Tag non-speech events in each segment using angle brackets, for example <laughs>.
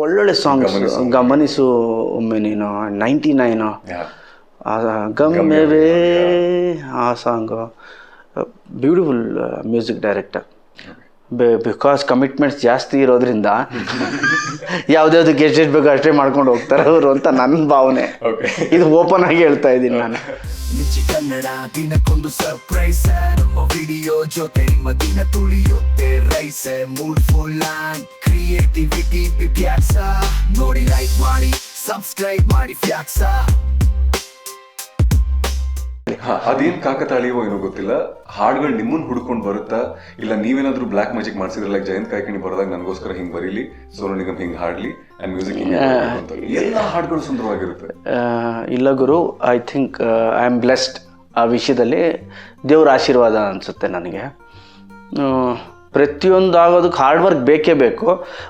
ಒಳ್ಳೊಳ್ಳೆ ಸಾಂಗ್ಸ್ ಗಮನಿಸು. ಒಮ್ಮೆ ನೀನು. ನೈಂಟಿ ನೈನು ಗಮ್ಯವೇ ಆ song beautiful music director because commitments ಜಾಸ್ತಿ ಇರೋದ್ರಿಂದ <laughs> ಯಾವ್ದಾವ್ದು ಗೆಜೆಟ್ ಬೇಕು ಅಷ್ಟೇ ಮಾಡ್ಕೊಂಡು ಹೋಗ್ತಾರೆ ಅವರು ಅಂತ ನನ್ನ ಭಾವನೆ. ಇದು ಓಪನ್ ಆಗಿ ಹೇಳ್ತಾ ಇದ್ದೀನಿ ನಾನು. ಮಿಂಚಿ ಕನ್ನಡ ದಿನಕ್ಕೊಂದು ಸರ್ಪ್ರೈಸ್ ನಮ್ಮ ವಿಡಿಯೋ ಜೊತೆ ನಿಮ್ಮ ದಿನ ತುಳಿಯುತ್ತೆ rise mood full on creativity ವಿದ್ಯಾಸ ನೋಡಿ ಲೈಕ್ ಮಾಡಿ ಸಬ್ಸ್ಕ್ರೈಬ್ ಮಾಡಿ ಫ್ಯಾಕ್ಸ ಹಾ ಅದೇನ್ ಕಾಕತಾಳಿಯೋ ಏನೋ ಗೊತ್ತಿಲ್ಲ. ಹಾಡುಗಳು ನಿಮ್ಮನ್ನ ಹುಡ್ಕೊಂಡು ಬರುತ್ತಾ? ಇಲ್ಲ ನೀವೇನಾದ್ರೂ ಬ್ಲಾಕ್ ಮ್ಯಾಜಿಕ್ ಮಾಡಿಸಿದ್ರೆ ಲೈಕ್ ಜಯಂತ್ ಕಾಯ್ಕಣಿ ಬರೋದಾಗ ನನಗೋಸ್ಕರ ಹಿಂಗ್ ಬರೀಲಿ ಸೋನು ನಿಗಮ್ ಹಿಂಗ್ ಹಾಡ್ಲಿ ಅಂಡ್ ಮ್ಯೂಸಿಕ್ ಹಿಂಗ್ ಎಲ್ಲ ಹಾಡುಗಳು ಸುಂದರವಾಗಿರುತ್ತೆ. ಇಲ್ಲ ಗುರು I think I am blessed ಆ ವಿಷಯದಲ್ಲಿ ದೇವ್ರ ಆಶೀರ್ವಾದ ಅನಿಸುತ್ತೆ ನನಗೆ. ಪ್ರತಿಯೊಂದು ಆಗೋದಕ್ಕೆ ಹಾರ್ಡ್ ವರ್ಕ್ ಬೇಕೇ ಬೇಕು.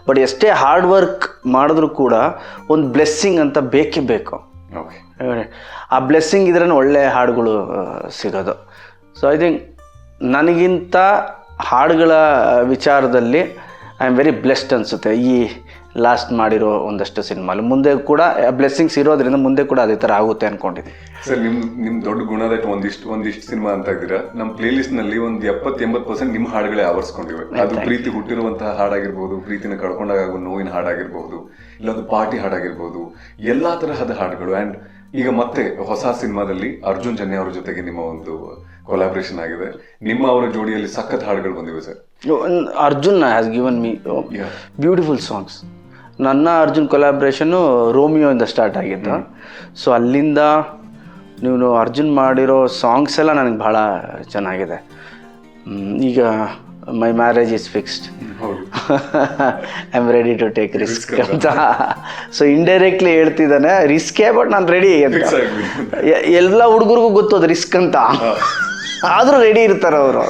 ಬಟ್ ಎಷ್ಟೇ ಹಾರ್ಡ್ ವರ್ಕ್ ಮಾಡಿದ್ರೂ ಕೂಡ ಒಂದು ಬ್ಲೆಸ್ಸಿಂಗ್ ಅಂತ ಬೇಕೇ ಬೇಕು. ಓಕೆ ಆ ಬ್ಲೆಸ್ಸಿಂಗ್ ಇದ್ರೇ ಒಳ್ಳೆ ಹಾಡುಗಳು ಸಿಗೋದು. ಸೊ ಐ ಥಿಂಕ್ ನನಗಿಂತ ಹಾಡುಗಳ ವಿಚಾರದಲ್ಲಿ ಐ ಆಮ್ ವೆರಿ ಬ್ಲೆಸ್ಡ್ ಅನಿಸುತ್ತೆ. ಈ ಲಾಸ್ಟ್ ಮಾಡಿರೋ ಒಂದಷ್ಟು ಸಿನಿಮಾಲು. ಮುಂದೆ ಕೂಡ ಬ್ಲೆಸ್ಸಿಂಗ್ಸ್ ಇರೋದ್ರಿಂದ ಮುಂದೆ ಕೂಡ ಅದೇ ಥರ ಆಗುತ್ತೆ ಅಂದ್ಕೊಂಡಿದ್ದೀನಿ ಸರ್ ನಿಮ್ಮ ನಿಮ್ಮ ದೊಡ್ಡ ಗುಣ ದಟ್ ಒಂದಿಷ್ಟು ಒಂದಿಷ್ಟು ಸಿನಿಮಾ ಅಂತ ಇದ್ದೀರಾ? ನಮ್ಮ ಪ್ಲೇಲಿಸ್ಟ್ನಲ್ಲಿ ಒಂದು ಎಪ್ಪತ್ತು ಎಂಬತ್ತು ಪರ್ಸೆಂಟ್ ನಿಮ್ಮ ಹಾಡುಗಳೇ ಆವರಿಸ್ಕೊಂಡಿವೆ. ಅದು ಪ್ರೀತಿ ಹುಟ್ಟಿರುವಂತಹ ಹಾಡಾಗಿರ್ಬೋದು ಪ್ರೀತಿನ ಕಳ್ಕೊಂಡಾಗ ಆಗೋ ನೋವಿನ ಹಾಡಾಗಿರ್ಬೋದು ಇಲ್ಲೊಂದು ಪಾರ್ಟಿ ಹಾಡಾಗಿರ್ಬೋದು ಎಲ್ಲ ತರಹದ ಹಾಡುಗಳು. ಅಂಡ್ ಈಗ ಮತ್ತೆ ಹೊಸ ಸಿನಿಮಾದಲ್ಲಿ ಅರ್ಜುನ್ ಜನ್ಯ ಅವರ ಜೊತೆಗೆ ನಿಮ್ಮ ಒಂದು ಕೊಲಾಬ್ರೇಷನ್ ಆಗಿದೆ. ನಿಮ್ಮ ಅವರ ಜೋಡಿಯಲ್ಲಿ ಸಖತ್ ಹಾಡುಗಳು ಬಂದಿವೆ sir. Arjun has given me. Beautiful songs ನನ್ನ ಅರ್ಜುನ್ ಕೊಲಾಬ್ರೇಷನ್ನು ಇಂದ ಸ್ಟಾರ್ಟ್ ಆಗಿತ್ತು. ಸೊ ಅಲ್ಲಿಂದ ನೀವು ಅರ್ಜುನ್ ಮಾಡಿರೋ ಸಾಂಗ್ಸ್ ಎಲ್ಲ ನನಗೆ ಭಾಳ ಚೆನ್ನಾಗಿದೆ. ಈಗ my marriage is fixed I am ready to take risk ಅಂತ. ಸೊ ಇಂಡೈರೆಕ್ಟ್ಲಿ ಹೇಳ್ತಿದ್ದಾನೆ ರಿಸ್ಕೇ ಬಟ್ ನಾನು ರೆಡಿ ಅಂತ. ಎಲ್ಲ ಹುಡುಗರಿಗೂ ಗೊತ್ತು ಅದು ರಿಸ್ಕ್ ಅಂತ. ಆದರೂ ರೆಡಿ ಇರ್ತಾರೆ ಅವರು.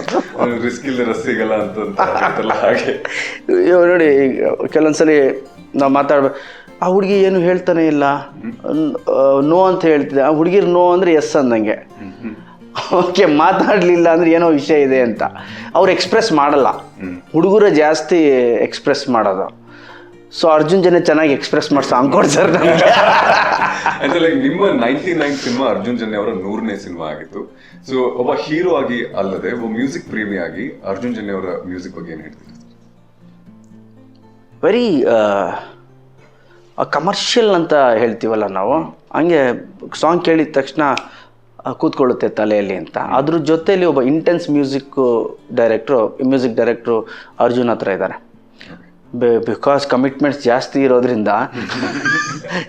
ರಿಸ್ಕ್ ಸಿಗಲ್ಲ ಅಂತ ನೋಡಿ ಕೆಲವೊಂದ್ಸಲಿ ನಾವು ಮಾತಾಡ್ಬೇಕು ಆ ಹುಡುಗಿ ಏನು ಹೇಳ್ತಾನೆ ಇಲ್ಲ? ನೋ ಅಂತ ಹೇಳ್ತಿದ್ದೆ. ಆ ಹುಡುಗಿರ್ ನೋ ಅಂದರೆ ಎಸ್ ಅಂದಂಗೆ. ಓಕೆ ಮಾತಾಡಲಿಲ್ಲ ಅಂದ್ರೆ ಏನೋ ವಿಷಯ ಇದೆ ಅಂತ. ಅವ್ರು ಎಕ್ಸ್ಪ್ರೆಸ್ ಮಾಡಲ್ಲ. ಹುಡುಗರು ಜಾಸ್ತಿ ಎಕ್ಸ್ಪ್ರೆಸ್ ಮಾಡೋದು. ಸೊ ಅರ್ಜುನ್ ಜನ ಚೆನ್ನಾಗಿ ಎಕ್ಸ್ಪ್ರೆಸ್ ಮಾಡಿ ಸಾಂಗ್ ಸರ್ ನಮಗೆ. ಅಂದ್ರೆ ಲೈಕ್ ನಿಮ್ಮ ninety nine cinema Arjun Janya ಅವರ ನೂರನೇ ಸಿನಿಮಾ ಆಗಿತ್ತು. ಸೊ ಒಬ್ಬ ಹೀರೋ ಆಗಿ ಅಲ್ಲದೆ ಒಬ್ಬ ಮ್ಯೂಸಿಕ್ ಪ್ರೇಮಿ ಆಗಿ ಅರ್ಜುನ್ ಜನ್ಯ ಅವರ ಮ್ಯೂಸಿಕ್ ಬಗ್ಗೆ ಏನು ಹೇಳ್ತೀರಿ? ವೆರಿ ಕಮರ್ಷಿಯಲ್ ಅಂತ ಹೇಳ್ತೀವಲ್ಲ ನಾವು. ಹಂಗೆ ಸಾಂಗ್ ಕೇಳಿದ ತಕ್ಷಣ ಕೂತ್ಕೊಳ್ಳುತ್ತೆ ತಲೆಯಲ್ಲಿ ಅಂತ. ಅದ್ರ ಜೊತೆಯಲ್ಲಿ ಒಬ್ಬ intense music director music director Arjun ಹತ್ರ ಇದ್ದಾರೆ. ಬಿಕಾಸ್ ಕಮಿಟ್ಮೆಂಟ್ಸ್ ಜಾಸ್ತಿ ಇರೋದ್ರಿಂದ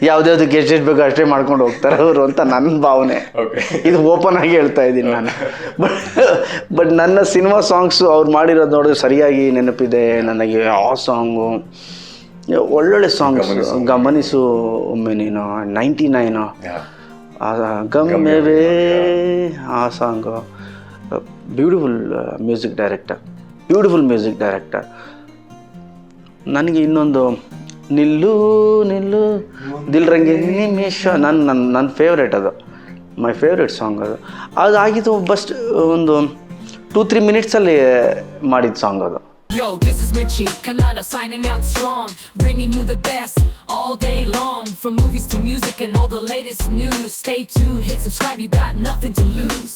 ಯಾವ್ದ್ಯಾವ್ದಕ್ಕೆ ಎಷ್ಟೆಷ್ಟು ಬೇಕೋ ಅಷ್ಟೇ ಮಾಡ್ಕೊಂಡು ಹೋಗ್ತಾರೆ ಅವರು ಅಂತ ನನ್ನ ಭಾವನೆ. ಇದು ಓಪನ್ ಆಗಿ ಹೇಳ್ತಾ ಇದ್ದೀನಿ ನಾನು. ಬಟ್ ಬಟ್ ನನ್ನ ಸಿನಿಮಾ ಸಾಂಗ್ಸು ಅವ್ರು ಮಾಡಿರೋದು ನೋಡಿದ್ರೆ ಸರಿಯಾಗಿ ನೆನಪಿದೆ. ನನಗೆ ಆ ಸಾಂಗು ಒಳ್ಳೊಳ್ಳೆ ಸಾಂಗ್ಸ್ ಗಮನಿಸು. ಒಮ್ಮೆ ನೀನು. ನೈಂಟಿ ನೈನು ಗಮ್ಯವೇ ಆ song beautiful music director beautiful music director ನನಗೆ ಇನ್ನೊಂದು ನಿಲ್ಲು ನಿಲ್ಲು ದಿಲ್ ರಂಗಿ ನಿಮಿಷ ನನ್ನ ನನ್ನ ನನ್ನ ಫೇವ್ರೇಟ್ ಅದು ಮೈ ಫೇವ್ರೇಟ್ ಸಾಂಗ್ ಅದು. ಅದು ಆಗಿದ್ದು ಬಸ್ಟ್ ಒಂದು ಟೂ ತ್ರೀ ಮಿನಿಟ್ಸಲ್ಲಿ ಮಾಡಿದ ಸಾಂಗ್ ಅದು. Yo, this is Richie Canada signing out strong, bringing you the best all day long. From movies to music and all the latest news. Stay tuned, hit subscribe, you got nothing to lose.